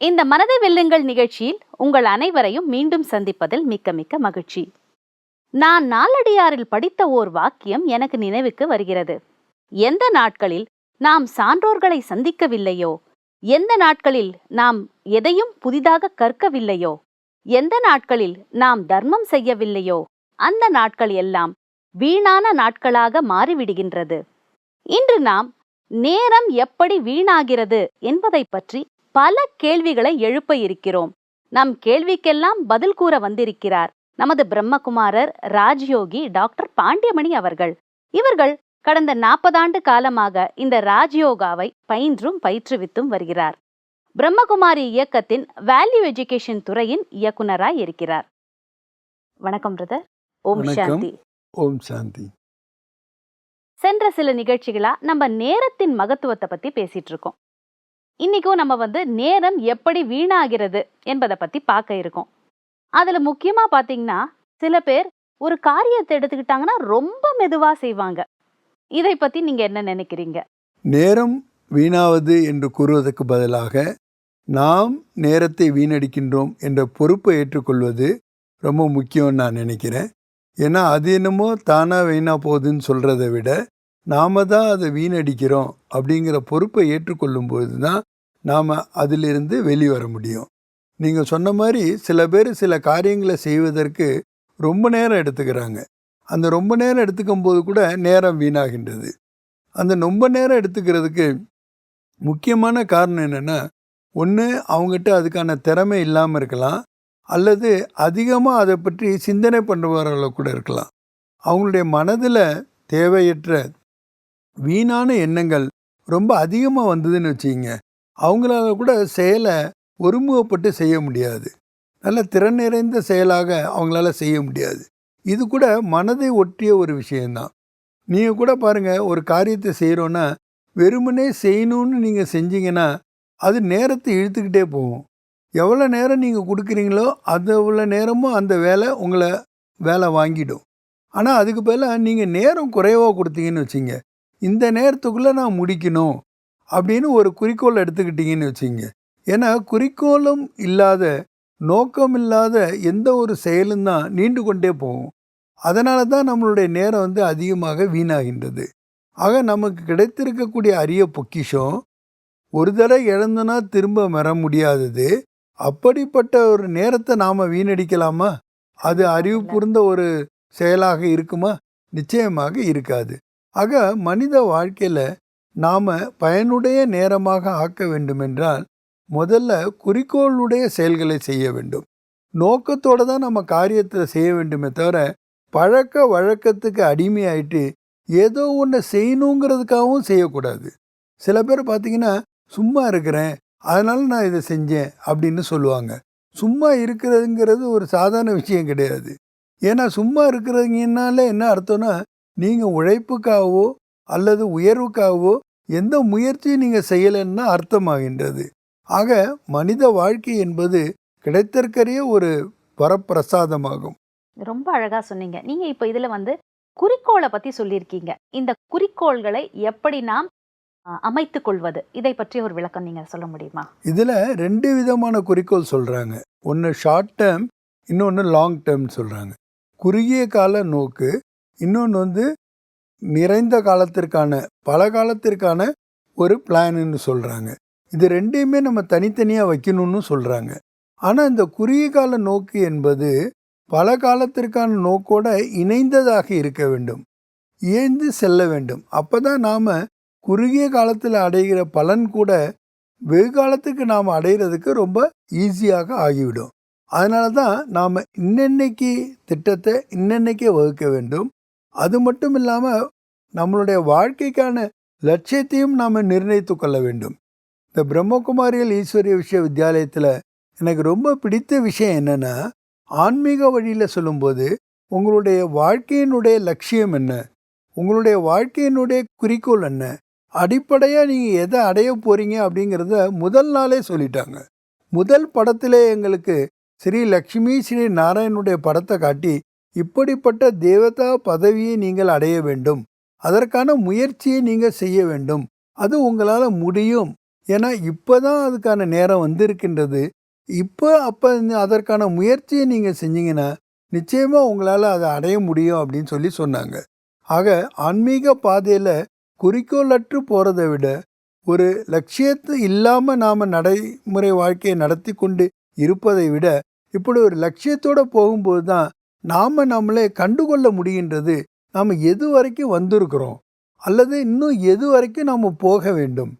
இந்த மனதை வெல்லுங்கள் நிகழ்ச்சியில் உங்கள் அனைவரையும் மீண்டும் சந்திப்பதில் மிக்க மிக்க மகிழ்ச்சி. நான் நாலடியாரில் படித்த ஓர் வாக்கியம் எனக்கு நினைவுக்கு வருகிறது. எந்த நாட்களில் நாம் சான்றோர்களை சந்திக்கவில்லையோ? எந்த நாட்களில் நாம் எதையும் புதிதாக கற்கவில்லையோ? எந்த நாட்களில் நாம் தர்மம் செய்யவில்லையோ? அந்த நாட்கள் எல்லாம் வீணான நாட்களாக மாறிவிடுகின்றது. இன்று நாம் நேரம் எப்படி வீணாகிறது என்பதை பற்றி பல கேள்விகளை எழுப்ப இருக்கிறோம். நம் கேள்விக்கெல்லாம் பதில் கூற வந்திருக்கிறார் நமது பிரம்மகுமாரர் ராஜயோகி டாக்டர் பாண்டியமணி அவர்கள். இவர்கள் கடந்த நாற்பதாண்டு காலமாக இந்த ராஜயோகாவை பயின்றும் பயிற்றுவித்தும் வருகிறார். பிரம்மகுமாரி இயக்கத்தின் வேல்யூ எஜுகேஷன் துறையின் இயக்குனராய் இருக்கிறார். வணக்கம் பிரதர். ஓம். சாந்தி. ஓம் சாந்தி. சென்ற சில நிகழ்ச்சிகளா நம்ம நேரத்தின் மகத்துவத்தை பத்தி பேசிட்டு இருக்கோம். இன்றைக்கும் நம்ம வந்து நேரம் எப்படி வீணாகிறது என்பதை பற்றி பார்க்க இருக்கோம். அதில் முக்கியமாக பார்த்தீங்கன்னா சில பேர் ஒரு காரியத்தை எடுத்துக்கிட்டாங்கன்னா ரொம்ப மெதுவாக செய்வாங்க. இதை பற்றி நீங்கள் என்ன நினைக்கிறீங்க? நேரம் வீணாவது என்று கூறுவதற்கு பதிலாக நாம் நேரத்தை வீணடிக்கின்றோம் என்ற பொறுப்பை ஏற்றுக்கொள்வது ரொம்ப முக்கியம்னு நான் நினைக்கிறேன். ஏன்னா அது என்னமோ தானாக வீணாக போகுதுன்னு சொல்கிறத விட நாம தான் அதை வீணடிக்கிறோம் அப்படிங்கிற பொறுப்பை ஏற்றுக்கொள்ளும் பொழுது தான் நாம் அதிலிருந்து வெளிவர முடியும். நீங்கள் சொன்ன மாதிரி சில பேர் சில காரியங்களை செய்வதற்கு ரொம்ப நேரம் எடுத்துக்கிறாங்க. அந்த ரொம்ப நேரம் எடுத்துக்கும் போது கூட நேரம் வீணாகின்றது. அந்த ரொம்ப நேரம் எடுத்துக்கிறதுக்கு முக்கியமான காரணம் என்னென்னா ஒன்று அவங்ககிட்ட அதுக்கான திறமை இல்லாமல் இருக்கலாம். அல்லது அதிகமாக அதை பற்றி சிந்தனை பண்ணுறவர்களாக கூட இருக்கலாம். அவங்களுடைய மனதில் தேவையற்ற வீணான எண்ணங்கள் ரொம்ப அதிகமாக வந்ததுன்னு வச்சுக்கிங்க. அவங்களால கூட செயலை ஒருமுகப்பட்டு செய்ய முடியாது. நல்ல திறன் நிறைந்த செயலாக அவங்களால செய்ய முடியாது. இது கூட மனதை ஒட்டிய ஒரு விஷயந்தான் நீங்கள் கூட பாருங்கள் ஒரு காரியத்தை செய்கிறோன்னா வெறுமனே செய்யணும்னு நீங்கள் செஞ்சீங்கன்னா அது நேரத்தை இழுத்துக்கிட்டே போகும். எவ்வளோ நேரம் நீங்கள் கொடுக்குறீங்களோ அது அவ்வளோ நேரமும் அந்த வேலை உங்களை வேலை வாங்கிடும். ஆனால் அதுக்கு பதிலாக நீங்கள் நேரம் குறைவாக கொடுத்தீங்கன்னு வச்சிங்க. இந்த நேரத்துக்குள்ளே நான் முடிக்கணும். அப்படின்னு ஒரு குறிக்கோள் எடுத்துக்கிட்டீங்கன்னு வச்சுங்க ஏன்னா குறிக்கோளும் இல்லாத நோக்கம் இல்லாத எந்த ஒரு செயலும் தான் நீண்டு கொண்டே போகும். அதனால தான் நம்மளுடைய நேரம் வந்து அதிகமாக வீணாகின்றது. ஆக நமக்கு கிடைத்திருக்கக்கூடிய அரிய பொக்கிஷம் ஒரு தடவை இழந்தனா திரும்ப வர முடியாதது. அப்படிப்பட்ட ஒரு நேரத்தை நாம் வீணடிக்கலாமா? அது அறிவு புரிந்த ஒரு செயலாக இருக்குமா? நிச்சயமாக இருக்காது. ஆக மனித வாழ்க்கையில் நாம் பயனுடைய நேரமாக ஆக்க வேண்டுமென்றால் முதல்ல குறிக்கோளுடைய செயல்களை செய்ய வேண்டும். நோக்கத்தோடு தான் நம்ம காரியத்தை செய்ய வேண்டுமே தவிர பழக்க வழக்கத்துக்கு அடிமையாயிட்டு ஏதோ ஒன்று செய்யணுங்கிறதுக்காகவும் செய்யக்கூடாது. சில பேர் பார்த்தீங்கன்னா சும்மா இருக்கிறேன் அதனால் நான் இதை செஞ்சேன் அப்படின்னு சொல்லுவாங்க. சும்மா இருக்கிறதுங்கிறது ஒரு சாதாரண விஷயம் கிடையாது. ஏன்னா சும்மா இருக்கிறதுங்கனால என்ன அர்த்தம்னா நீங்கள் உழைப்புக்காகவோ அல்லது உயர்வுக்காகவோ எந்த முயற்சியும் நீங்கள் செய்யலைன்னா அர்த்தமாகின்றது. ஆக மனித வாழ்க்கை என்பது கிடைத்திருக்கிற ஒரு வரப்பிரசாதமாகும். ரொம்ப அழகா சொன்னீங்க. நீங்க இப்ப இதுல வந்து குறிக்கோளை பத்தி சொல்லியிருக்கீங்க. இந்த குறிக்கோள்களை எப்படி நாம் அமைத்துக் கொள்வது? இதை பற்றி ஒரு விளக்கம் நீங்க சொல்ல முடியுமா? இதில் ரெண்டு விதமான குறிக்கோள் சொல்கிறாங்க ஒன்று ஷார்ட் டேர்ம் இன்னொன்று லாங் டேர்ம் சொல்கிறாங்க குறுகிய கால நோக்கு இன்னொன்று வந்து நிறைந்த காலத்திற்கான பல காலத்திற்கான ஒரு பிளான்னு சொல்கிறாங்க இது ரெண்டையுமே நம்ம தனித்தனியாக வைக்கணும்னு சொல்கிறாங்க ஆனால் இந்த குறுகிய கால நோக்கு என்பது பல காலத்திற்கான நோக்கோட இணைந்ததாக இருக்க வேண்டும். இயந்து செல்ல வேண்டும். அப்போ தான் நாம் குறுகிய காலத்தில் அடைகிற பலன் கூட வெகு காலத்துக்கு நாம் அடைகிறதுக்கு ரொம்ப ஈஸியாக ஆகிவிடும். அதனால தான் நாம் இன்னன்னைக்கு திட்டத்தை இன்னன்னைக்கே வகுக்க வேண்டும். அது மட்டும் இல்லாமல் நம்மளுடைய வாழ்க்கைக்கான லட்சியத்தையும் நாம் நிர்ணயித்து கொள்ள வேண்டும். இந்த பிரம்மகுமாரியல் ஈஸ்வரிய விஸ்வ வித்யாலயத்தில் எனக்கு ரொம்ப பிடித்த விஷயம் என்னென்னா ஆன்மீக வழியில் சொல்லும்போது உங்களுடைய வாழ்க்கையினுடைய லட்சியம் என்ன? உங்களுடைய வாழ்க்கையினுடைய குறிக்கோள் என்ன? அடிப்படையாக நீங்கள் எதை அடைய போகிறீங்க அப்படிங்கிறத முதல் நாளே சொல்லிட்டாங்க. முதல் படத்திலே எங்களுக்கு ஸ்ரீ லக்ஷ்மி ஸ்ரீ நாராயணனுடைய படத்தை காட்டி இப்படிப்பட்ட தேவதா பதவியை நீங்கள் அடைய வேண்டும். அதற்கான முயற்சியை நீங்கள் செய்ய வேண்டும். அது உங்களால் முடியும். ஏன்னா இப்போ தான் அதுக்கான நேரம் வந்திருக்கின்றது. இப்போ அப்போ அதற்கான முயற்சியை நீங்கள் செஞ்சீங்கன்னா நிச்சயமாக உங்களால் அதை அடைய முடியும் அப்படின்னு சொல்லி சொன்னாங்க. ஆக ஆன்மீக பாதையில் குறிக்கோளற்று போகிறத விட ஒரு லட்சியத்து இல்லாமல் நாம் நடைமுறை வாழ்க்கையை நடத்தி கொண்டு இருப்பதை விட இப்படி ஒரு லட்சியத்தோடு போகும்போது தான் நாம் நம்மளே கண்டுகொள்ள முடிகின்றது. நாம் எது வரைக்கும் வந்திருக்கிறோம்? அல்லது இன்னும் எது வரைக்கும் நாம் போக வேண்டும்?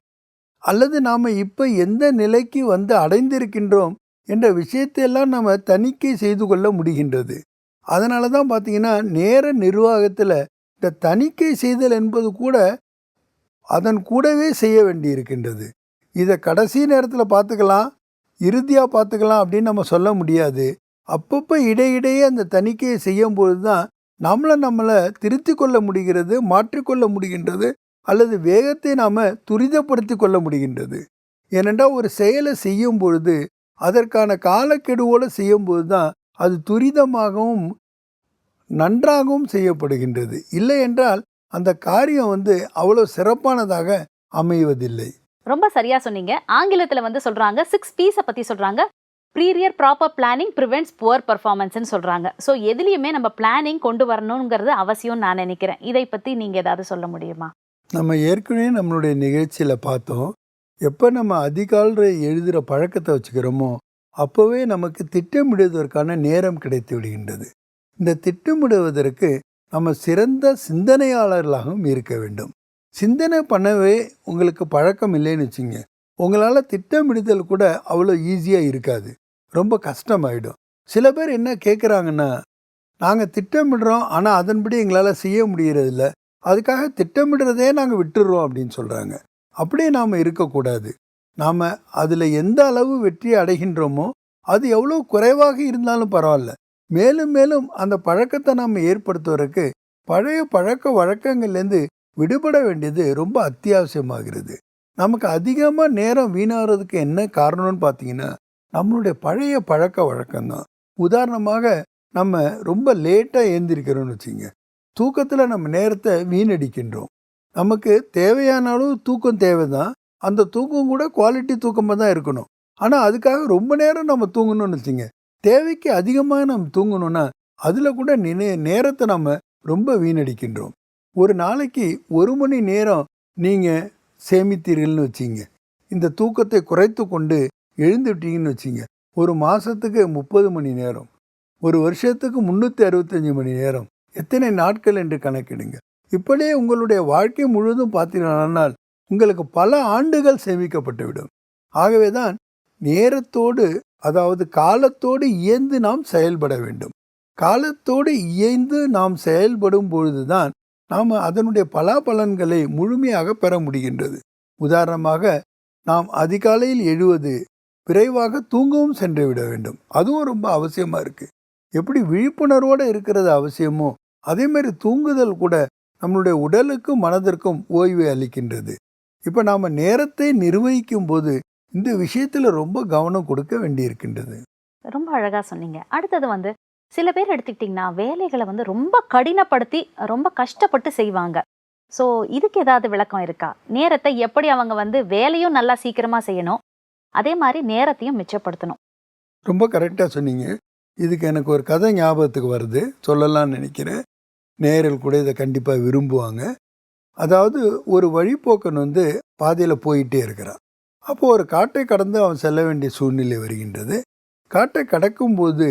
அல்லது நாம் இப்போ எந்த நிலைக்கு வந்து அடைந்திருக்கின்றோம்? என்ற விஷயத்தையெல்லாம் நம்ம தணிக்கை செய்து கொள்ள முடிகின்றது. அதனால தான் பார்த்தீங்கன்னா நேர நிர்வாகத்தில் இந்த தணிக்கை செய்தல் என்பது கூட அதன் கூடவே செய்ய வேண்டியிருக்கின்றது. இதை கடைசி நேரத்தில் பார்த்துக்கலாம் இறுதியாக பார்த்துக்கலாம் அப்படின்னு நம்ம சொல்ல முடியாது. அப்பப்போ இடையிடையே அந்த தணிக்கையை செய்யும்பொழுது தான் நம்மளை நம்மளை திருத்தி கொள்ள முடிகிறது மாற்றிக்கொள்ள முடிகின்றது அல்லது வேகத்தை நாம் துரிதப்படுத்தி கொள்ள முடிகின்றது. ஏனென்றால் ஒரு செயலை செய்யும் பொழுது அதற்கான காலக்கெடுவோடு செய்யும்போது தான் அது துரிதமாகவும் நன்றாகவும் செய்யப்படுகின்றது. இல்லை என்றால் அந்த காரியம் வந்து அவ்வளோ சிறப்பானதாக அமைவதில்லை. ரொம்ப சரியா சொன்னீங்க. ஆங்கிலத்துல வந்து சொல்றாங்க சிக்ஸ் பீஸை பத்தி சொல்றாங்க. Prior proper planning prevents poor பர்ஃபார்மன்ஸ்னு சொல்கிறாங்க ஸோ எதுலேயுமே நம்ம பிளானிங் கொண்டு வரணுங்கிறது அவசியம் நான் நினைக்கிறேன். இதை பற்றி நீங்கள் ஏதாவது சொல்ல முடியுமா? நம்ம ஏற்கனவே நம்மளுடைய நிகழ்ச்சியில் பார்த்தோம். எப்போ நம்ம அதிகாலை எழுதுகிற பழக்கத்தை வச்சுக்கிறோமோ அப்போவே நமக்கு திட்டமிடுவதற்கான நேரம் கிடைத்து விடுகின்றது. இந்த திட்டமிடுவதற்கு நம்ம சிறந்த சிந்தனையாளர்களாகவும் இருக்க வேண்டும். சிந்தனை பண்ணவே உங்களுக்கு பழக்கம் இல்லைன்னு வச்சுங்க உங்களால் திட்டமிடுதல் கூட அவ்வளோ ஈஸியாக இருக்காது. ரொம்ப கஷ்டமாயிடும். சில பேர் என்ன கேட்குறாங்கன்னா நாங்கள் திட்டமிடுறோம் ஆனால் அதன்படி எங்களால் செய்ய முடியறதில்ல. அதுக்காக திட்டமிடுறதே நாங்கள் விட்டுடுறோம் அப்படின்னு சொல்கிறாங்க அப்படியே நாம் இருக்கக்கூடாது. நாம் அதில் எந்த அளவு வெற்றி அடைகின்றோமோ அது எவ்வளோ குறைவாக இருந்தாலும் பரவாயில்ல. மேலும் மேலும் அந்த பழக்கத்தை நாம் ஏற்படுத்துவதற்கு பழைய பழக்க வழக்கங்கள்லேருந்து விடுபட வேண்டியது ரொம்ப அத்தியாவசியமாகிறது. நமக்கு அதிகமாக நேரம் வீணாகிறதுக்கு என்ன காரணம்னு பார்த்தீங்கன்னா நம்மளுடைய பழைய பழக்க வழக்கம்தான். உதாரணமாக நம்ம ரொம்ப லேட்டாக ஏந்திருக்கிறோம்னு வச்சுங்க. தூக்கத்தில் நம்ம நேரத்தை வீணடிக்கின்றோம். நமக்கு தேவையான அளவு தூக்கம் தேவை தான் அந்த தூக்கம் கூட குவாலிட்டி தூக்கமாக தான் இருக்கணும். ஆனால் அதுக்காக ரொம்ப நேரம் நம்ம தூங்கணும்னு வச்சுங்க. தேவைக்கு அதிகமாக நம்ம தூங்கணும்னா அதில் கூட நினை நேரத்தை நம்ம ரொம்ப வீணடிக்கின்றோம். ஒரு நாளைக்கு ஒரு மணி நேரம் நீங்கள் சேமித்தீர்கள்னு வச்சிங்க. இந்த தூக்கத்தை குறைத்து கொண்டு எழுந்துட்டீங்கன்னு வச்சிங்க. ஒரு மாதத்துக்கு முப்பது மணி நேரம். ஒரு வருஷத்துக்கு முந்நூற்றி அறுபத்தஞ்சு மணி நேரம். எத்தனை நாட்கள் என்று கணக்கிடுங்க. இப்படியே உங்களுடைய வாழ்க்கை முழுவதும் பார்த்தீங்கன்னால் உங்களுக்கு பல ஆண்டுகள் சேமிக்கப்பட்டுவிடும் ஆகவே தான் நேரத்தோடு அதாவது காலத்தோடு இயந்து நாம் செயல்பட வேண்டும். காலத்தோடு இயந்து நாம் செயல்படும் பொழுதுதான் நாம் அதனுடைய பலாபலன்களை முழுமையாக பெற முடிகின்றது. உதாரணமாக நாம் அதிகாலையில் எழுவது விரைவாக தூங்கவும் சென்று விட வேண்டும். அதுவும் ரொம்ப அவசியமாக இருக்குது எப்படி விழிப்புணர்வோடு இருக்கிறது அவசியமோ அதேமாரி தூங்குதல் கூட நம்மளுடைய உடலுக்கும் மனதிற்கும் ஓய்வை அளிக்கின்றது. இப்போ நாம் நேரத்தை நிர்வகிக்கும் போது இந்த விஷயத்தில் ரொம்ப கவனம் கொடுக்க வேண்டியிருக்கின்றது. ரொம்ப அழகாக சொன்னீங்க. அடுத்தது வந்து சில பேர் எடுத்துக்கிட்டிங்கன்னா வேலைகளை வந்து ரொம்ப கடினப்படுத்தி ரொம்ப கஷ்டப்பட்டு செய்வாங்க. ஸோ இதுக்கு ஏதாவது விளக்கம் இருக்கா? நேரத்தை எப்படி அவங்க வந்து வேலையும் நல்லா சீக்கிரமாக செய்யணும் அதே மாதிரி நேரத்தையும் மிச்சப்படுத்தணும். ரொம்ப கரெக்டாக சொன்னீங்க. இதுக்கு எனக்கு ஒரு கதை ஞாபகத்துக்கு வருது. சொல்லலாம்னு நினைக்கிறேன். நேரில் கூட இதை கண்டிப்பாக விரும்புவாங்க. அதாவது ஒரு வழிபோக்கன் வந்து பாதையில் போயிட்டே இருக்கிறான். அப்போது ஒரு காட்டை கடந்து அவன் செல்ல வேண்டிய சூழ்நிலை வருகின்றது. காட்டை கடக்கும்போது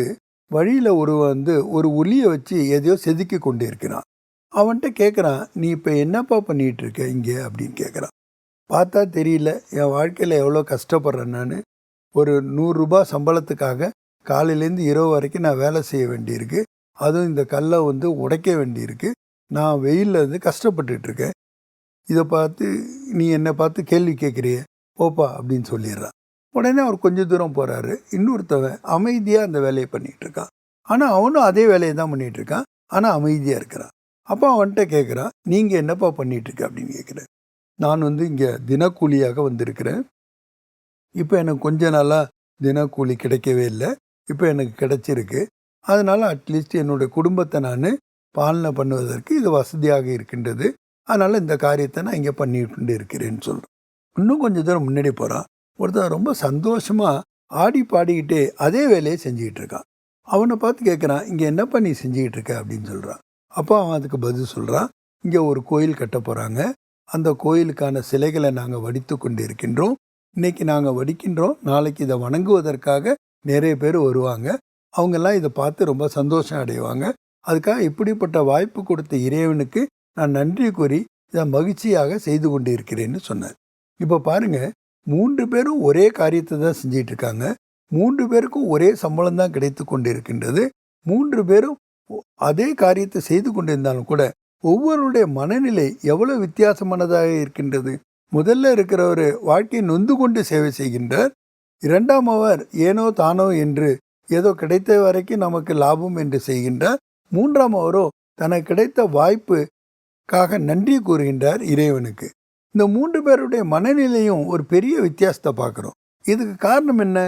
வழியில் ஒருவன் வந்து ஒரு ஒலியை வச்சு எதையோ செதுக்கி கொண்டு இருக்கிறான் அவன்கிட்ட கேட்குறான் நீ இப்போ என்னப்பா பண்ணிகிட்டு இருக்க இங்கே? அப்படின்னு கேட்குறான் பார்த்தா தெரியல என் வாழ்க்கையில் எவ்வளோ கஷ்டப்படுறேன் நான். ஒரு நூறுரூபா சம்பளத்துக்காக காலையிலேருந்து இரவு வரைக்கும் நான் வேலை செய்ய வேண்டியிருக்கு. அதுவும் இந்த கல்லை வந்து உடைக்க வேண்டியிருக்கு. நான் வெயிலில் இருந்து கஷ்டப்பட்டுட்ருக்கேன் இதை பார்த்து நீ என்னை பார்த்து கேள்வி கேட்குறிய? போப்பா அப்படின்னு சொல்லிடுறான். உடனே அவர் கொஞ்சம் தூரம் போகிறாரு இன்னொருத்தவன் அமைதியாக அந்த வேலையை பண்ணிகிட்டு இருக்கான். ஆனால் அவனும் அதே வேலையை தான் பண்ணிகிட்டு இருக்கான். ஆனால் அமைதியாக இருக்கிறான். அப்போ அவன்கிட்ட கேட்குறான் நீங்கள் என்னப்பா பண்ணிகிட்ருக்க அப்படின்னு கேட்குறேன் நான் வந்து இங்கே தினக்கூலியாக வந்திருக்கிறேன். இப்போ எனக்கு கொஞ்ச நாளாக தினக்கூலி கிடைக்கவே இல்லை. இப்போ எனக்கு கிடைச்சிருக்கு. அதனால் அட்லீஸ்ட் என்னுடைய குடும்பத்தை நான் பாலனை பண்ணுவதற்கு இது வசதியாக இருக்கின்றது. அதனால் இந்த காரியத்தை நான் இங்கே பண்ணிட்டு இருக்கிறேன்னு சொல்கிறேன் இன்னும் கொஞ்சம் தூரம் முன்னாடி போகிறான் ஒருத்தன் ரொம்ப சந்தோஷமாக ஆடி பாடிக்கிட்டே அதே வேலையை செஞ்சுக்கிட்டு இருக்கான். அவனை பார்த்து கேட்குறான் இங்கே என்னப்பா நீ செஞ்சுக்கிட்டு இருக்க? அப்படின்னு சொல்கிறான் அப்போ அவன் அதுக்கு பதில் சொல்கிறான் இங்கே ஒரு கோயில் கட்ட போகிறாங்க அந்த கோயிலுக்கான சிலைகளை நாங்கள் வடித்து கொண்டு இருக்கின்றோம் இன்னைக்கு நாங்கள் வடிக்கின்றோம். நாளைக்கு இதை வணங்குவதற்காக நிறைய பேர் வருவாங்க. அவங்கெல்லாம் இதை பார்த்து ரொம்ப சந்தோஷம் அடைவாங்க. அதுக்காக இப்படிப்பட்ட வாய்ப்பு கொடுத்த இறைவனுக்கு நான் நன்றி கூறி இதை மகிழ்ச்சியாக செய்து கொண்டு இருக்கிறேன்னு சொன்னார் இப்போ பாருங்க மூன்று பேரும் ஒரே காரியத்தை தான் செஞ்சிட்டு இருக்காங்க. மூன்று பேருக்கும் ஒரே சம்பளம் தான் கிடைத்து கொண்டு இருக்கின்றது மூன்று பேரும் அதே காரியத்தை செய்து கொண்டிருந்தாலும் கூட ஒவ்வொருடைய மனநிலை எவ்வளவு வித்தியாசமானதாக இருக்கின்றது? முதல்ல இருக்கிறவர் வாழ்க்கையை நொந்து கொண்டு சேவை செய்கின்றார். இரண்டாம் அவர் ஏனோ தானோ என்று ஏதோ கிடைத்த வரைக்கும் நமக்கு லாபம் என்று செய்கின்றார். மூன்றாம் அவரோ தனக்கு கிடைத்த வாய்ப்புக்காக நன்றி கூறுகின்றார் இறைவனுக்கு. இந்த மூன்று பேருடைய மனநிலையும் ஒரு பெரிய வித்தியாசத்தை பார்க்குறோம். இதுக்கு காரணம் என்ன?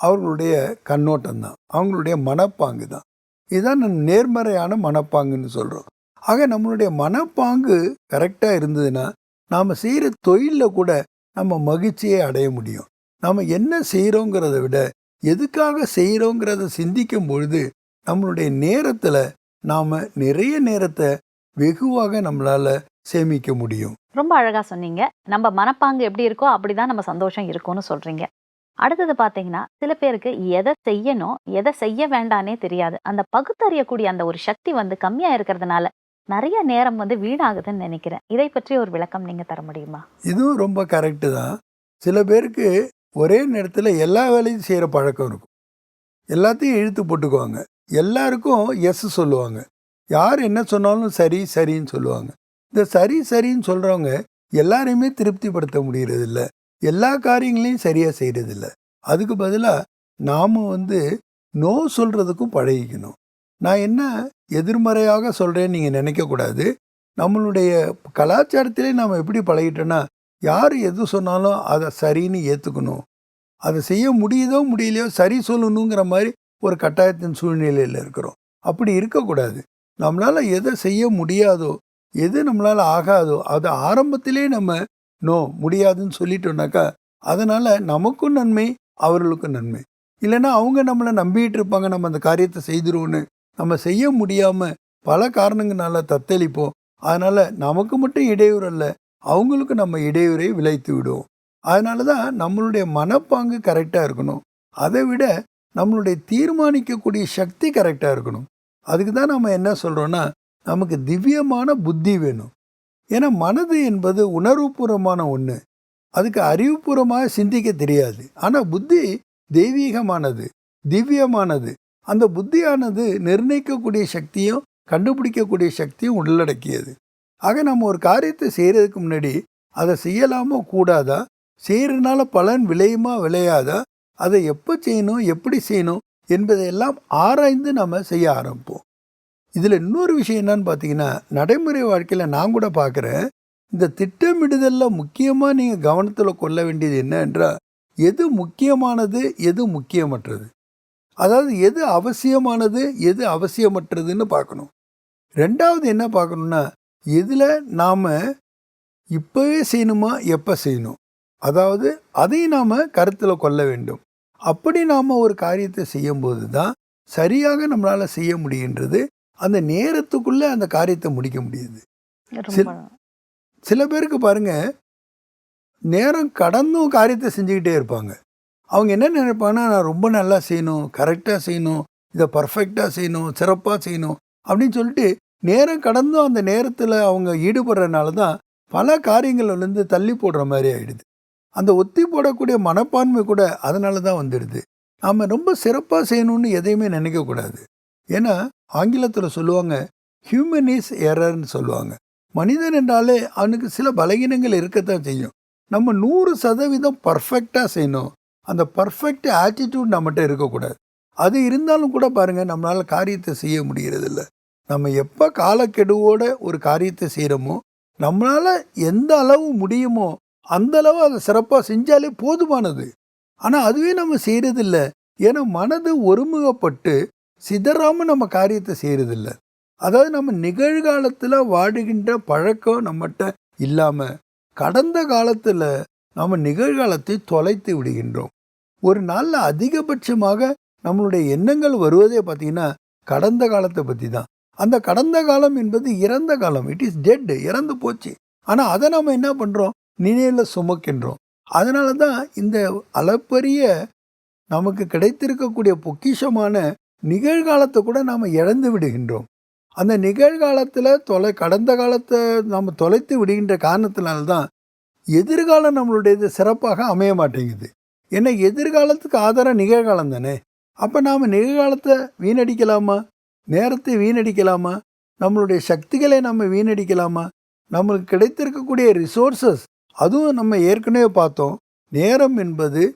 அவர்களுடைய கண்ணோட்டம் தான் அவங்களுடைய மனப்பாங்கு தான் இதுதான் நேர்மறையான மனப்பாங்குன்னு சொல்கிறோம் ஆக நம்மளுடைய மனப்பாங்கு கரெக்டாக இருந்ததுன்னா நாம் செய்கிற தொழிலில் கூட நம்ம மகிழ்ச்சியை அடைய முடியும். நாம் என்ன செய்கிறோங்கிறத விட எதுக்காக செய்கிறோங்கிறத சிந்திக்கும் பொழுது நம்மளுடைய நேரத்தில் நாம் நிறைய நேரத்தை வெகுவாக நம்மளால் சேமிக்க முடியும். ரொம்ப அழகாக சொன்னீங்க. நம்ம மனப்பாங்கு எப்படி இருக்கோ அப்படிதான் நம்ம சந்தோஷம் இருக்கும்னு சொல்கிறீங்க அடுத்தது பார்த்தீங்கன்னா சில பேருக்கு எதை செய்யணும் எதை செய்ய வேண்டானே தெரியாது. அந்த பகுத்தறியக்கூடிய அந்த ஒரு சக்தி வந்து கம்மியாக இருக்கிறதுனால நிறைய நேரம் வந்து வீணாகுதுன்னு நினைக்கிறேன். இதை பற்றி ஒரு விளக்கம் நீங்கள் தர முடியுமா? இதுவும் ரொம்ப கரெக்டு தான். சில பேருக்கு ஒரே நேரத்தில் எல்லா வேலையும் செய்கிற பழக்கம் இருக்கும். எல்லாத்தையும் இழுத்து போட்டுக்குவாங்க. எல்லாருக்கும் எஸ் சொல்லுவாங்க. யார் என்ன சொன்னாலும் சரி சரின்னு சொல்லுவாங்க. இந்த சரி சரின்னு சொல்கிறவங்க எல்லாரையுமே திருப்திப்படுத்த முடியறதில்ல. எல்லா காரியங்களையும் சரியாக செய்கிறதில்ல அதுக்கு பதிலாக நாம் வந்து நோ சொல்கிறதுக்கும் பழகிக்கணும். நான் என்ன எதிர்மறையாக சொல்கிறேன்னு நீங்கள் நினைக்கக்கூடாது நம்மளுடைய கலாச்சாரத்திலே நாம் எப்படி பழகிட்டோன்னா யார் எது சொன்னாலும் அதை சரின்னு ஏற்றுக்கணும் அதை செய்ய முடியுதோ முடியலையோ சரி சொல்லணுங்கிற மாதிரி ஒரு கட்டாயத்தின் சூழ்நிலையில் இருக்கிறோம். அப்படி இருக்கக்கூடாது. நம்மளால் எதை செய்ய முடியாதோ எது நம்மளால் ஆகாதோ அதை ஆரம்பத்திலே நம்ம நோ முடியாதுன்னு சொல்லிட்டோம்னாக்கா அதனால் நமக்கும் நன்மை அவர்களுக்கும் நன்மை. இல்லைன்னா அவங்க நம்மளை நம்பிட்டு இருப்பாங்க நம்ம அந்த காரியத்தை செய்திருவோன்னு. நம்ம செய்ய முடியாமல் பல காரணங்களால தத்தளிப்போம். அதனால் நமக்கு மட்டும் இடையூறு அல்ல அவங்களுக்கு நம்ம இடையூறை விளைத்து விடுவோம். அதனால தான் நம்மளுடைய மனப்பாங்கு கரெக்டாக இருக்கணும். அதை விட நம்மளுடைய தீர்மானிக்கக்கூடிய சக்தி கரெக்டாக இருக்கணும். அதுக்கு தான் நம்ம என்ன சொல்கிறோன்னா நமக்கு திவ்யமான புத்தி வேணும். ஏன்னா மனது என்பது உணர்வுபூர்வமான ஒன்று அதுக்கு அறிவுபூர்வமாக சிந்திக்க தெரியாது. ஆனால் புத்தி தெய்வீகமானது திவ்யமானது. அந்த புத்தியானது நிர்ணயிக்கக்கூடிய சக்தியும் கண்டுபிடிக்கக்கூடிய சக்தியும் உள்ளடக்கியது. ஆக நம்ம ஒரு காரியத்தை செய்கிறதுக்கு முன்னாடி அதை செய்யலாமோ கூடாதா? செய்கிறதுனால பலன் விளையுமா விளையாதா? அதை எப்போ செய்யணும் எப்படி செய்யணும் என்பதையெல்லாம் ஆராய்ந்து நம்ம செய்ய ஆரம்பிப்போம். இதில் இன்னொரு விஷயம் என்னன்னு பார்த்தீங்கன்னா நடைமுறை வாழ்க்கையில் நான் கூட பார்க்குறேன் இந்த திட்டமிடுதலில் முக்கியமாக நீங்கள் கவனத்தில் கொள்ள வேண்டியது என்ன என்றால் எது முக்கியமானது எது முக்கியமற்றது? அதாவது எது அவசியமானது எது அவசியமற்றதுன்னு பார்க்கணும். ரெண்டாவது என்ன பார்க்கணுன்னா எதில் நாம் இப்போவே செய்யணுமா எப்போ செய்யணும்? அதாவது அதை நாம் கருத்தில் கொள்ள வேண்டும். அப்படி நாம் ஒரு காரியத்தை செய்யும்போது தான் சரியாக நம்மளால் செய்ய முடிகின்றது. அந்த நேரத்துக்குள்ளே அந்த காரியத்தை முடிக்க முடியுது. ரொம்ப சில பேருக்கு பாருங்க நேரம் கடந்தும் காரியத்தை செஞ்சுக்கிட்டே இருப்பாங்க. அவங்க என்ன நினைப்பாங்கன்னா நான் ரொம்ப நல்லா செய்யணும் கரெக்டாக செய்யணும் இதை பர்ஃபெக்டாக செய்யணும் சிறப்பாக செய்யணும் அப்படின்னு சொல்லிட்டு நேரம் கடந்தும் அந்த நேரத்தில் அவங்க ஈடுபடுறதுனால தான் பல காரியங்கள்லேருந்து தள்ளி போடுற மாதிரி ஆகிடுது அந்த ஒத்தி போடக்கூடிய மனப்பான்மை கூட அதனால தான் வந்துடுது. நாம் ரொம்ப சிறப்பாக செய்யணும்னு எதையுமே நினைக்கக்கூடாது. ஏன்னா ஆங்கிலத்தில் சொல்லுவாங்க ஹியூமன் இஸ் எரர்னு சொல்லுவாங்க. மனிதன் என்றாலே அவனுக்கு சில பலகீனங்கள் இருக்கத்தான் செய்யும். நம்ம நூறு சதவீதம் பர்ஃபெக்டாக செய்யணும். அந்த பர்ஃபெக்ட் ஆட்டிடியூட் நம்மகிட்ட இருக்கக்கூடாது. அது இருந்தாலும் கூட பாருங்கள் நம்மளால் காரியத்தை செய்ய முடிகிறதில்ல நம்ம எப்போ காலக்கெடுவோட ஒரு காரியத்தை செய்கிறோமோ நம்மளால் எந்த அளவு முடியுமோ அந்த அளவு அதை சிறப்பாக செஞ்சாலே போதுமானது. ஆனால் அதுவே நம்ம செய்கிறதில்ல ஏன்னா மனது ஒருமுகப்பட்டு சிதறாமல் நம்ம காரியத்தை செய்கிறதில்ல அதாவது நம்ம நிகழ்காலத்தில் வாடுகின்ற பழக்கம் நம்மகிட்ட இல்லாமல் கடந்த காலத்தில் நம்ம நிகழ்காலத்தை தொலைத்து விடுகின்றோம். ஒரு நாளில் அதிகபட்சமாக நம்மளுடைய எண்ணங்கள் வருவதே பார்த்தீங்கன்னா கடந்த காலத்தை பற்றி தான் அந்த கடந்த காலம் என்பது இறந்த காலம். இட் இஸ் டெட் இறந்து போச்சு. ஆனால் அதை நம்ம என்ன பண்ணுறோம் நினைவில் சுமக்கின்றோம். அதனால தான் இந்த அளப்பரிய நமக்கு கிடைத்திருக்கக்கூடிய பொக்கிஷமான நிகழ்காலத்தை கூட நாம் இழந்து விடுகின்றோம். அந்த நிகழ்காலத்தில் தொலை கடந்த காலத்தை நாம் தொலைத்து விடுகின்ற காரணத்தினால்தான் எதிர்காலம் நம்மளுடையது சிறப்பாக அமைய மாட்டேங்குது. ஏன்னா எதிர்காலத்துக்கு ஆதாரம் நிகழ்காலம் தானே? அப்போ நாம் நிகழ்காலத்தை வீணடிக்கலாமா? நேரத்தை வீணடிக்கலாமா? நம்மளுடைய சக்திகளை நம்ம வீணடிக்கலாமா? நம்மளுக்கு கிடைத்திருக்கக்கூடிய ரிசோர்ஸஸ் அதுவும் நம்ம ஏற்கனவே பார்த்தோம். நேரம் என்பது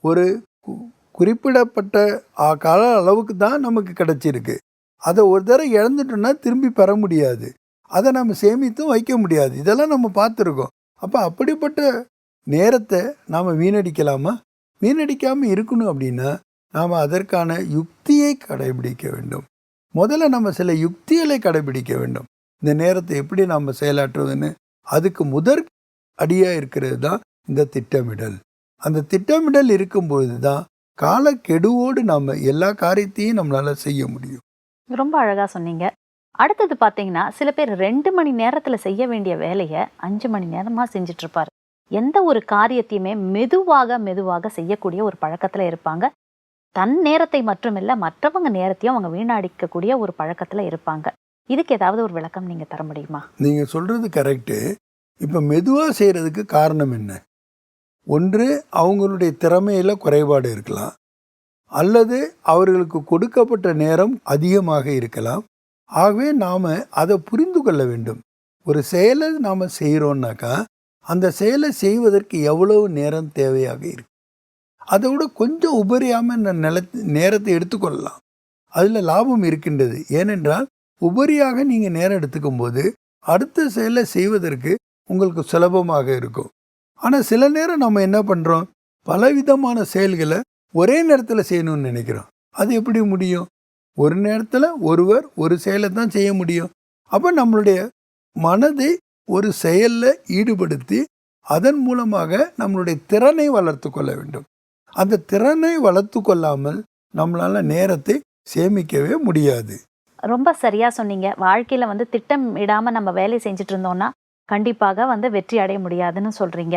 ஒரு கு- குறிப்பிடப்பட்ட கால அளவுக்கு தான் நமக்கு கிடைச்சிருக்கு. அதை ஒரு தடவை இழந்துட்டோம்னா திரும்பி பெற முடியாது. அதை நம்ம சேமித்தும் வைக்க முடியாது. இதெல்லாம் நம்ம பார்த்துருக்கோம். அப்போ அப்படிப்பட்ட நேரத்தை நாம் வீணடிக்கலாமா? வீணடிக்காமல் இருக்கணும் அப்படின்னா நாம் அதற்கான யுக்தியை கடைபிடிக்க வேண்டும். முதல்ல நம்ம சில யுக்திகளை கடைபிடிக்க வேண்டும். இந்த நேரத்தை எப்படி நாம் செயலாற்றுவதுன்னு அதுக்கு முதற் அடியாக இருக்கிறது தான் இந்த திட்டமிடல். அந்த திட்டமிடல் இருக்கும்பொழுது தான் காலக்கெடுவோடு நாம் எல்லா காரியத்தையும் நம்மளால் செய்ய முடியும். ரொம்ப அழகாக சொன்னீங்க. அடுத்தது பார்த்தீங்கன்னா சில பேர் ரெண்டு மணி நேரத்தில் செய்ய வேண்டிய வேலையை அஞ்சு மணி நேரமாக செஞ்சிட்ருப்பார் எந்த ஒரு காரியத்தையுமே மெதுவாக மெதுவாக செய்யக்கூடிய ஒரு பழக்கத்தில் இருப்பாங்க. தன் நேரத்தை மட்டுமில்ல மற்றவங்க நேரத்தையும் அவங்க வீணடிக்கக்கூடிய ஒரு பழக்கத்தில் இருப்பாங்க. இதுக்கு ஏதாவது ஒரு விளக்கம் நீங்கள் தர முடியுமா? நீங்கள் சொல்கிறது கரெக்டு இப்போ மெதுவாக செய்கிறதுக்கு காரணம் என்ன? ஒன்று அவங்களுடைய திறமையில் குறைபாடு இருக்கலாம். அல்லது அவர்களுக்கு கொடுக்கப்பட்ட நேரம் அதிகமாக இருக்கலாம். ஆகவே நாம் அதை புரிந்து கொள்ள வேண்டும். ஒரு செயலை நாம் செய்கிறோன்னாக்கா அந்த செயலை செய்வதற்கு எவ்வளவு நேரம் தேவையாக இருக்கு? அதை விட கொஞ்சம் உபரியாமல் நில நேரத்தை எடுத்துக்கொள்ளலாம். அதில் லாபம் இருக்கின்றது. ஏனென்றால் உபரியாக நீங்கள் நேரம் எடுத்துக்கும் போது அடுத்த செயலை செய்வதற்கு உங்களுக்கு சுலபமாக இருக்கும். ஆனால் சில நேரம் நம்ம என்ன பண்ணுறோம் பலவிதமான செயல்களை ஒரே நேரத்தில் செய்யணும்னு நினைக்கிறோம். அது எப்படி முடியும்? ஒரு நேரத்தில் ஒருவர் ஒரு செயலை தான் செய்ய முடியும். அப்போ நம்மளுடைய மனதை ஒரு செயலில் ஈடுபடுத்தி அதன் மூலமாக நம்மளுடைய திறனை வளர்த்து கொள்ள வேண்டும். அந்த திறனை வளர்த்து கொள்ளாமல் நம்மளால் நேரத்தை சேமிக்கவே முடியாது. ரொம்ப சரியாக சொன்னீங்க. வாழ்க்கையில் வந்து திட்டம் இடாமல் நம்ம வேலை செஞ்சுட்டு இருந்தோம்னா கண்டிப்பாக வந்து வெற்றி அடைய முடியாதுன்னு சொல்கிறீங்க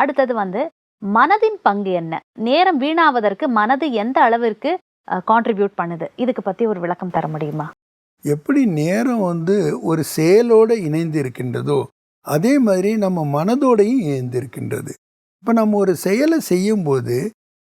அடுத்தது வந்து மனதின் பங்கு என்ன? நேரம் வீணாவதற்கு மனது எந்த அளவிற்கு கான்ட்ரிபியூட் பண்ணுது? இதுக்கு பற்றி ஒரு விளக்கம் தர முடியுமா? எப்படி நேரம் வந்து ஒரு செயலோடு இணைந்து இருக்கின்றதோ அதே மாதிரி நம்ம மனதோடையும் இணைந்து இருக்கின்றது இப்போ நம்ம ஒரு செயலை செய்யும்போது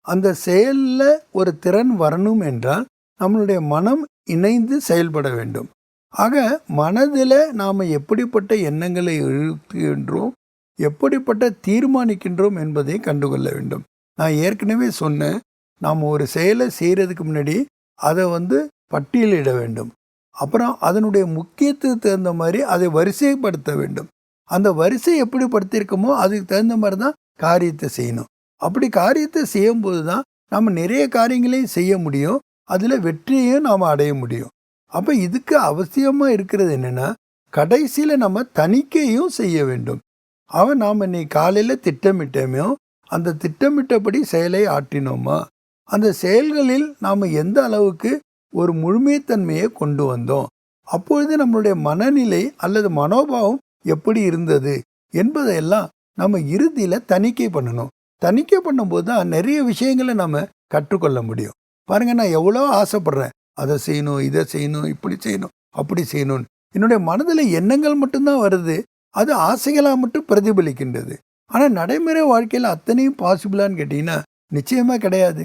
அந்த செயலில் ஒரு திறன் வரணும் என்றால் நம்மளுடைய மனம் இணைந்து செயல்பட வேண்டும். ஆக மனதில் நாம் எப்படிப்பட்ட எண்ணங்களை எழுத்துகின்றோம் எப்படிப்பட்ட தீர்மானிக்கின்றோம் என்பதை கண்டுகொள்ள வேண்டும். நான் ஏற்கனவே சொன்னேன் நாம் ஒரு செயலை செய்கிறதுக்கு முன்னாடி அதை வந்து பட்டியலிட வேண்டும். அப்புறம் அதனுடைய முக்கியத்துக்கு தகுந்த மாதிரி அதை வரிசைப்படுத்த வேண்டும். அந்த வரிசை எப்படி படுத்தியிருக்கோமோ அதுக்கு தகுந்த மாதிரி தான் காரியத்தை செய்யணும். அப்படி காரியத்தை செய்யும்போது தான் நம்ம நிறைய காரியங்களையும் செய்ய முடியும். அதில் வெற்றியையும் நாம் அடைய முடியும். அப்போ இதுக்கு அவசியமாக இருக்கிறது என்னென்னா கடைசியில் நம்ம தணிக்கையும் செய்ய வேண்டும். அவன் நாம் இன்னைக்கு காலையில் திட்டமிட்டோமோ அந்த திட்டமிட்டபடி செயலை ஆற்றினோமா அந்த செயல்களில் நாம் எந்த அளவுக்கு ஒரு முழுமைத்தன்மையை கொண்டு வந்தோம். அப்பொழுது நம்மளுடைய மனநிலை அல்லது மனோபாவம் எப்படி இருந்தது என்பதையெல்லாம் நம்ம இறுதியில் தணிக்கை பண்ணணும். தணிக்கை பண்ணும்போது தான் நிறைய விஷயங்களை நம்ம கற்றுக்கொள்ள முடியும். பாருங்க நான் எவ்வளோ ஆசைப்படுறேன். அதை செய்யணும் இதை செய்யணும் இப்படி செய்யணும் அப்படி செய்யணும்னு. என்னுடைய மனதில் எண்ணங்கள் மட்டும்தான் வருது. அது ஆசைகளாக மட்டும் பிரதிபலிக்கின்றது. ஆனால் நடைமுறை வாழ்க்கையில் அத்தனையும் பாசிபிளான்னு கேட்டிங்கன்னா நிச்சயமாக கிடையாது.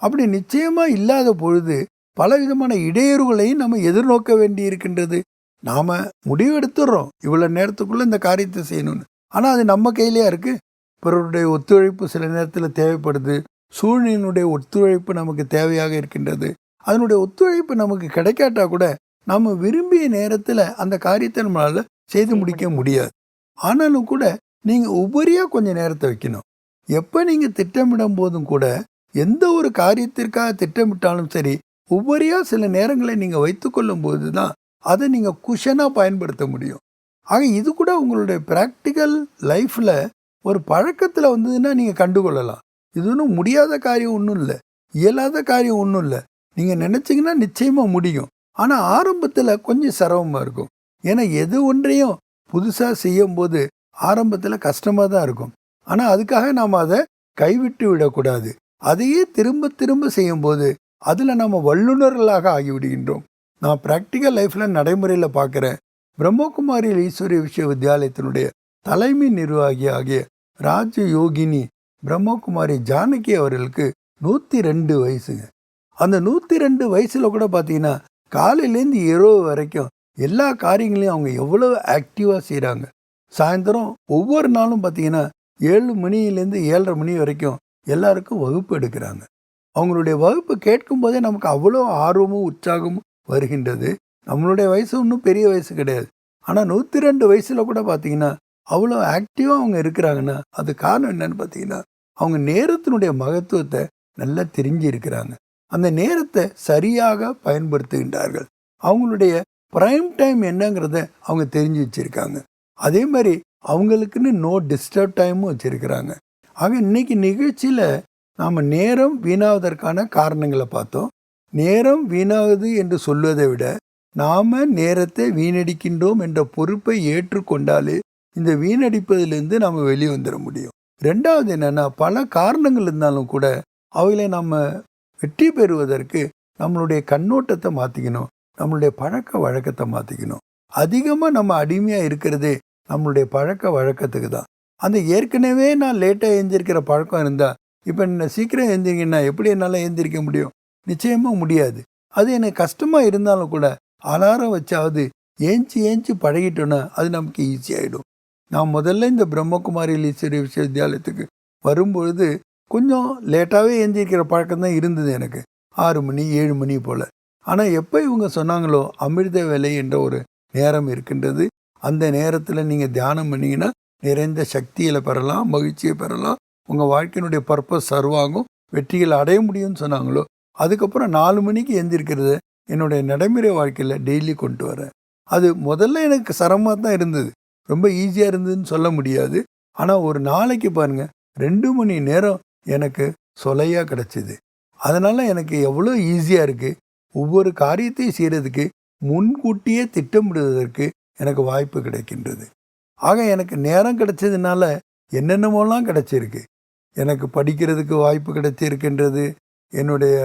அப்படி நிச்சயமாக இல்லாத பொழுது பலவிதமான இடையூறுகளையும் நம்ம எதிர்நோக்க வேண்டி இருக்கின்றது நாம் முடிவு எடுத்துடுறோம் இவ்வளோ நேரத்துக்குள்ளே இந்த காரியத்தை செய்யணும்னு. ஆனால் அது நம்ம கையிலேயே இருக்குது பிறருடைய ஒத்துழைப்பு சில நேரத்தில் தேவைப்படுது. சூழ்நிலையினுடைய ஒத்துழைப்பு நமக்கு தேவையாக இருக்கின்றது. அதனுடைய ஒத்துழைப்பு நமக்கு கிடைக்காட்டா கூட நம்ம விரும்பிய நேரத்தில் அந்த காரியத்தை நம்மளால் செய்து முடிக்க முடியாது. ஆனாலும் கூட நீங்கள் உபரியாக கொஞ்சம் நேரத்தை வைக்கணும். எப்போ நீங்கள் திட்டமிடும் போதும் கூட எந்த ஒரு காரியத்திற்காக திட்டமிட்டாலும் சரி உபரியாக சில நேரங்களை நீங்கள் வைத்துக்கொள்ளும் போது தான் அதை நீங்கள் குஷனாக பயன்படுத்த முடியும். ஆக இது கூட உங்களுடைய ப்ராக்டிக்கல் லைஃப்பில் ஒரு பழக்கத்தில் வந்ததுன்னா நீங்கள் கண்டுகொள்ளலாம். இது ஒன்றும் முடியாத காரியம் ஒன்றும் இல்லை. இயலாத காரியம் ஒன்றும் இல்லை. நீங்கள் நினச்சிங்கன்னா நிச்சயமாக முடியும். ஆனால் ஆரம்பத்தில் கொஞ்சம் சிரமமாக இருக்கும். ஏன்னா எது ஒன்றையும் புதுசாக செய்யும்போது ஆரம்பத்தில் கஷ்டமாக தான் இருக்கும். ஆனால் அதுக்காக நாம் அதை கைவிட்டு விடக்கூடாது. அதையே திரும்ப திரும்ப செய்யும்போது அதில் நம்ம வல்லுநர்களாக ஆகிவிடுகின்றோம். நான் ப்ராக்டிக்கல் லைஃப்பில் நடைமுறையில் பார்க்குறேன். பிரம்மகுமாரி ஈஸ்வரிய விஸ்வவித்யாலயத்தினுடைய தலைமை நிர்வாகி ஆகிய ராஜ யோகினி பிரம்மகுமாரி ஜானகி அவர்களுக்கு நூற்றி ரெண்டு வயசுங்க. அந்த நூற்றி ரெண்டு வயசில் கூட பார்த்தீங்கன்னா காலையிலேருந்து இரவு வரைக்கும் எல்லா காரியங்களையும் அவங்க எவ்வளோ ஆக்டிவாக செய்கிறாங்க சாயந்தரம் ஒவ்வொரு நாளும் பார்த்தீங்கன்னா ஏழு மணிலேருந்து ஏழரை மணி வரைக்கும் எல்லாருக்கும் வகுப்பு எடுக்கிறாங்க. அவங்களுடைய வகுப்பு கேட்கும் போதே நமக்கு அவ்வளோ ஆர்வமும் உற்சாகமும் வருகின்றது. நம்மளுடைய வயசு ஒன்றும் பெரிய வயசு கிடையாது. ஆனால் நூற்றி ரெண்டு வயசில் கூட பார்த்தீங்கன்னா அவ்வளோ ஆக்டிவாக அவங்க இருக்கிறாங்கன்னா அது காரணம் என்னன்னு பார்த்தீங்கன்னா அவங்க நேரத்தினுடைய மகத்துவத்தை நல்லா தெரிஞ்சு இருக்கிறாங்க. அந்த நேரத்தை சரியாக பயன்படுத்துகின்றார்கள். அவங்களுடைய ப்ரைம் டைம் என்னங்கிறத அவங்க தெரிஞ்சு வச்சுருக்காங்க. அதே மாதிரி அவங்களுக்குன்னு நோ டிஸ்டர்ப் டைமும் வச்சுருக்கிறாங்க. ஆக இன்னைக்கு நிகழ்ச்சியில் நாம் நேரம் வீணாவதற்கான காரணங்களை பார்த்தோம். நேரம் வீணாகுது என்று சொல்வதை விட நாம் நேரத்தை வீணடிக்கின்றோம் என்ற பொறுப்பை ஏற்றுக்கொண்டாலே இந்த வீணடிப்பதிலிருந்து நாம் வெளியே வந்துட முடியும். ரெண்டாவது என்னென்னா பல காரணங்கள் இருந்தாலும் கூட அவைகளை நம்ம வெற்றி பெறுவதற்கு நம்மளுடைய கண்ணோட்டத்தை மாற்றிக்கணும் நம்மளுடைய பழக்க வழக்கத்தை மாற்றிக்கணும் அதிகமாக நம்ம அடிமையாக இருக்கிறதே நம்மளுடைய பழக்க வழக்கத்துக்கு தான். அந்த ஏற்கனவே நான் லேட்டாக எழுந்திருக்கிற பழக்கம் இருந்தால் இப்போ என்ன சீக்கிரம் எழுந்திரிங்கன்னா எப்படி என்னால் எழுந்திரிக்க முடியும்? நிச்சயமாக முடியாது. அது எனக்கு கஷ்டமாக இருந்தாலும் கூட அலாரம் வச்சாவது ஏஞ்சி ஏஞ்சி பழகிட்டோன்னா அது நமக்கு ஈஸியாகிடும் நான் முதல்ல இந்த பிரம்மகுமாரி ஈஸ்வரி விஸ்வவித்யாலயத்துக்கு வரும்பொழுது கொஞ்சம் லேட்டாகவே எழுந்திருக்கிற பழக்கம் தான் இருந்தது எனக்கு. ஆறு மணி ஏழு மணி போல். ஆனால் எப்போ இவங்க சொன்னாங்களோ அமிர்த வேலை என்ற ஒரு நேரம் இருக்கின்றது. அந்த நேரத்தில் நீங்கள் தியானம் பண்ணிங்கன்னா நிறைந்த சக்தியில் பெறலாம் மகிழ்ச்சியை பெறலாம். உங்கள் வாழ்க்கையினுடைய பர்பஸ் சர்வாங்கும் வெற்றிகள் அடைய முடியும்னு சொன்னாங்களோ அதுக்கப்புறம் நாலு மணிக்கு எந்திரிக்கிறத என்னுடைய நடைமுறை வாழ்க்கையில் டெய்லி கொண்டு வரேன். அது முதல்ல எனக்கு சிரமமாக தான் இருந்தது. ரொம்ப ஈஸியாக இருந்ததுன்னு சொல்ல முடியாது. ஆனால் ஒரு நாளைக்கு பாருங்கள் ரெண்டு மணி நேரம் எனக்கு சொலையாக கிடச்சிது. அதனால் எனக்கு எவ்வளோ ஈஸியாக இருக்குது ஒவ்வொரு காரியத்தையும் செய்கிறதுக்கு முன்கூட்டியே திட்டமிடுவதற்கு எனக்கு வாய்ப்பு கிடைக்கின்றது. ஆக எனக்கு நேரம் கிடைச்சதுனால என்னென்னமோலாம் கிடைச்சிருக்கு. எனக்கு படிக்கிறதுக்கு வாய்ப்பு கிடைச்சிருக்கின்றது என்னுடைய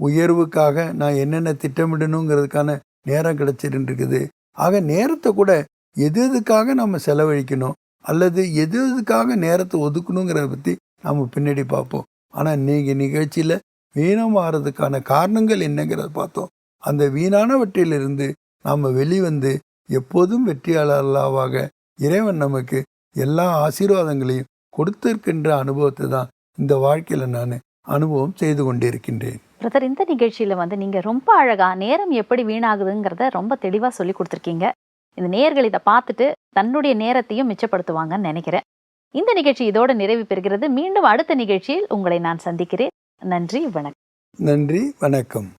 உயர்வுக்காக நான் என்னென்ன திட்டமிடணுங்கிறதுக்கான நேரம் கிடைச்சிருந்துருக்குது ஆக நேரத்தை கூட எது எதுக்காக நம்ம செலவழிக்கணும்? அல்லது எது எதுக்காக நேரத்தை ஒதுக்கணுங்கிறத பற்றி நம்ம பின்னாடி பார்ப்போம். ஆனால் நீங்கள் நிகழ்ச்சியில் வீணமாகிறதுக்கான காரணங்கள் என்னங்கிறத பார்த்தோம். அந்த வீணானவற்றிலிருந்து நாம் வெளிவந்து எப்போதும் வெற்றியாளர்களாக இறைவன் நமக்கு எல்லா ஆசீர்வாதங்களையும் கொடுத்திருக்கின்ற அனுபவத்தை தான் இந்த வாழ்க்கையில் நான் அனுபவம் செய்து கொண்டிருக்கின்றேன். பிரதர் இந்த நிகழ்ச்சியில வந்து நீங்க ரொம்ப அழகா நேரம் எப்படி வீணாகுதுங்கிறத ரொம்ப தெளிவா சொல்லி கொடுத்துருக்கீங்க. இந்த நேயர்கள் இதை பார்த்துட்டு தன்னுடைய நேரத்தையும் மிச்சப்படுத்துவாங்கன்னு நினைக்கிறேன். இந்த நிகழ்ச்சி இதோட நிறைவு பெறுகிறது. மீண்டும் அடுத்த நிகழ்ச்சியில் உங்களை நான் சந்திக்கிறேன். நன்றி வணக்கம். நன்றி வணக்கம்.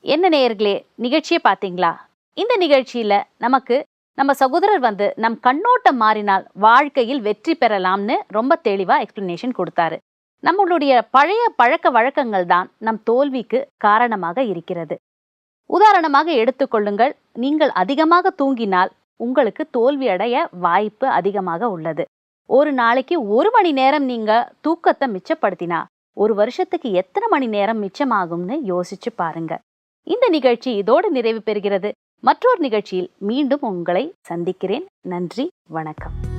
என்ன நேயர்களே நிகழ்ச்சியை பார்த்தீங்களா? இந்த நிகழ்ச்சியில நமக்கு நம்ம சகோதரர் வந்து நம் கண்ணோட்டம் மாறினால் வாழ்க்கையில் வெற்றி பெறலாம்னு ரொம்ப தெளிவா எக்ஸ்பிளனேஷன் கொடுத்தாரு. நம்மளுடைய பழைய பழக்க வழக்கங்கள் தான் நம் தோல்விக்கு காரணமாக இருக்கிறது. உதாரணமாக எடுத்துக்கொள்ளுங்கள் நீங்கள் அதிகமாக தூங்கினால் உங்களுக்கு தோல்வி அடைய வாய்ப்பு அதிகமாக உள்ளது. ஒரு நாளைக்கு ஒரு மணி நேரம் நீங்க தூக்கத்தை மிச்சப்படுத்தினா ஒரு வருஷத்துக்கு எத்தனை மணி நேரம் மிச்சமாகும்னு யோசிச்சு பாருங்க. இந்த நிகழ்ச்சி இதோடு நிறைவு பெறுகிறது. மற்றொரு நிகழ்ச்சியில் மீண்டும் உங்களை சந்திக்கிறேன். நன்றி வணக்கம்.